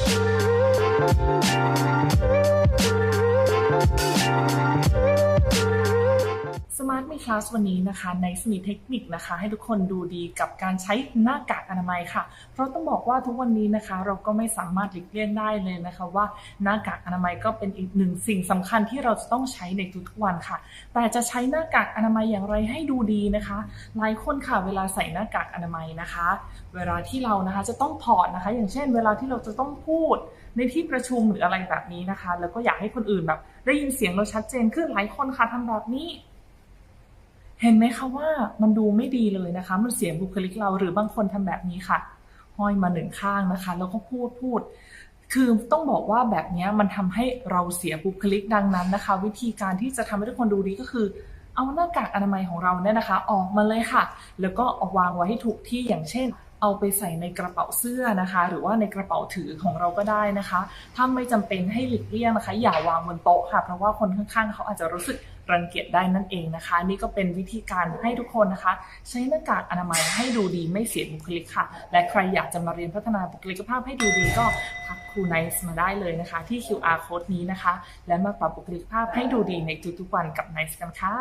สาร์ทมีคลาสวันนี้นะคะในสมีเทคนิคนะคะ ให้ทุกคนดูดีกับการใช้หน้ากากอนามัยค่ะ เพราะต้องบอกว่าทุกวันนี้นะคะ เราก็ไม่สามารถหลีกเลี่ยงได้เลยนะคะว่าหน้ากากอนามัยก็เป็นอีกหนึ่งสิ่งสำคัญที่เราจะต้องใช้ในทุกๆวันค่ะ แต่จะใช้หน้ากากอนามัยอย่างไรให้ดูดีนะคะ หลายคนค่ะเวลาใส่หน้ากากอนามัยนะคะ เวลาที่เรานะคะจะต้องถอดนะคะ อย่างเช่น เวลาที่เราจะต้องพูดในที่ประชุมหรืออะไรแบบนี้นะคะ แล้วก็อยากให้คนอื่นแบบได้ยินเสียงเราชัดเจนขึ้นหลายคนค่ะทำแบบนี้ เห็นไหมคะว่ามันดูไม่ดีเลยนะคะ มันเสียบุคลิกเราหรือบางคนทำแบบนี้ค่ะ ห้อยมาหนึ่งข้างนะคะ แล้วก็พูดพูด คือต้องบอกว่าแบบนี้มันทำให้เราเสียบุคลิกดังนั้นนะคะ วิธีการที่จะทำให้ทุกคนดูดีก็คือ เอาหน้ากากอนามัยของเราเนี่ยนะคะ ออกมาเลยค่ะ แล้วก็เอาวางไว้ให้ถูกที่อย่างเช่น เอาไปใส่ในกระเป๋าเสื้อนะคะ หรือว่าในกระเป๋าถือของเราก็ได้นะคะ ถ้าไม่จำเป็นให้หลีกเลี่ยงนะคะ อย่าวางบนโต๊ะค่ะ เพราะว่าคนข้างๆ เขาอาจจะรู้สึกรังเกียจได้นั่นเองนะคะ นี่ก็เป็นวิธีการให้ทุกคนนะคะ ใช้หน้ากากอนามัยให้ดูดีไม่เสียบุคลิกค่ะ และใครอยากจะมาเรียนพัฒนาบุคลิกภาพให้ดูดีก็ทักครูไนซ์มาได้เลยนะคะ ที่ QR code นี้นะคะ และมาปรับบุคลิกภาพให้ดูดีในทุกๆวันกับไนซ์กันค่ะ